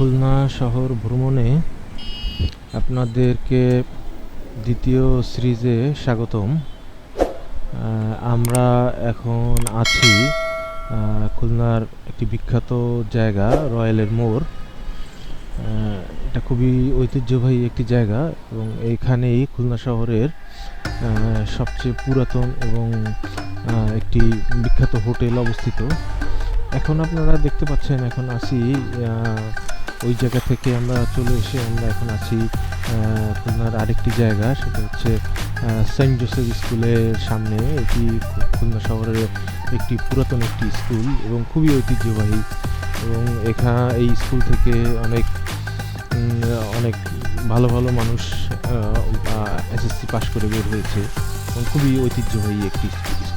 খুলনা শহর ভ্রমণে আপনাদেরকে দ্বিতীয় সিরিজে স্বাগতম। আমরা এখন আছি খুলনার একটি বিখ্যাত জায়গা রয়্যালের মোড়। এটা খুবই ঐতিহ্যবাহী একটি জায়গা এবং এইখানেই খুলনা শহরের সবচেয়ে পুরাতন এবং একটি বিখ্যাত হোটেল অবস্থিত। এখন আপনারা দেখতে পাচ্ছেন এখন আহ, ওই জায়গা থেকে আমরা চলে এসে আমরা এখন আছি খুলনার আরেকটি জায়গা, সেটা হচ্ছে সেন্ট জোসেফ স্কুলের সামনে। এটি খুলনা শহরের একটি পুরাতন একটি স্কুল এবং খুবই ঐতিহ্যবাহী। এবং এখা, এই স্কুল থেকে অনেক অনেক ভালো ভালো মানুষ এসএসসি পাশ করে বের হয়েছে। এবং খুবই ঐতিহ্যবাহী একটি স্কুল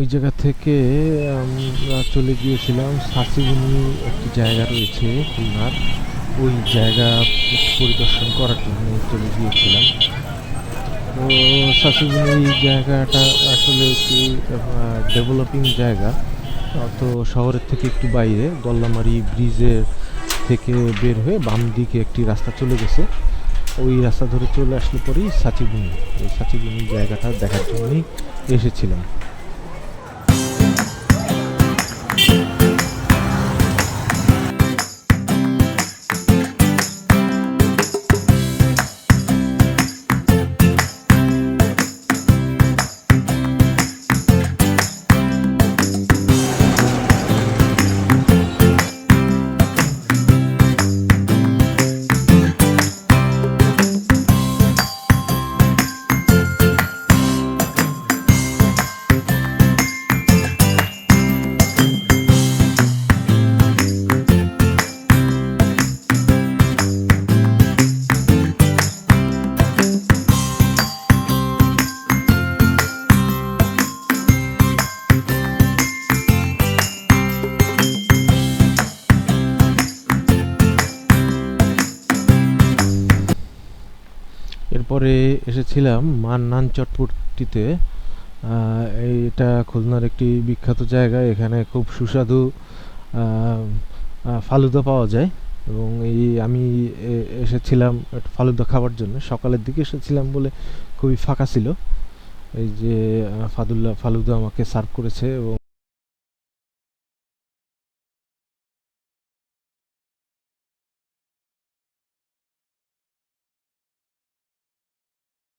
ওই জায়গা থেকে আমরা চলে গিয়েছিলাম সাসিগুনি একটি জায়গা রয়েছে খুলনার। ওই জায়গা পরিদর্শন করার জন্য চলে গিয়েছিলাম। তো সাসিগুনি জায়গাটা আসলে একটি ডেভেলপিং জায়গা। তো শহরের থেকে একটু বাইরে, গল্লামারি ব্রিজের থেকে বের হয়ে বাম দিকে একটি রাস্তা চলে গেছে। ওই রাস্তা ধরে চলে আসলে পরেই সাচিগুনি ওই সাচিগুনি জায়গাটা দেখার জন্যই এসেছিলাম। এরপরে এসেছিলাম মান্নান চটপটিতে এইটা খুলনার একটি বিখ্যাত জায়গা। এখানে খুব সুস্বাদু ফালুদা পাওয়া যায়। এবং এই আমি এসেছিলাম ফালুদা খাওয়ার জন্য। সকালের দিকে এসেছিলাম বলে খুবই ফাঁকা ছিল। এই যে ফাদুল্লা ফালুদা আমাকে সার্ভ করেছে এবং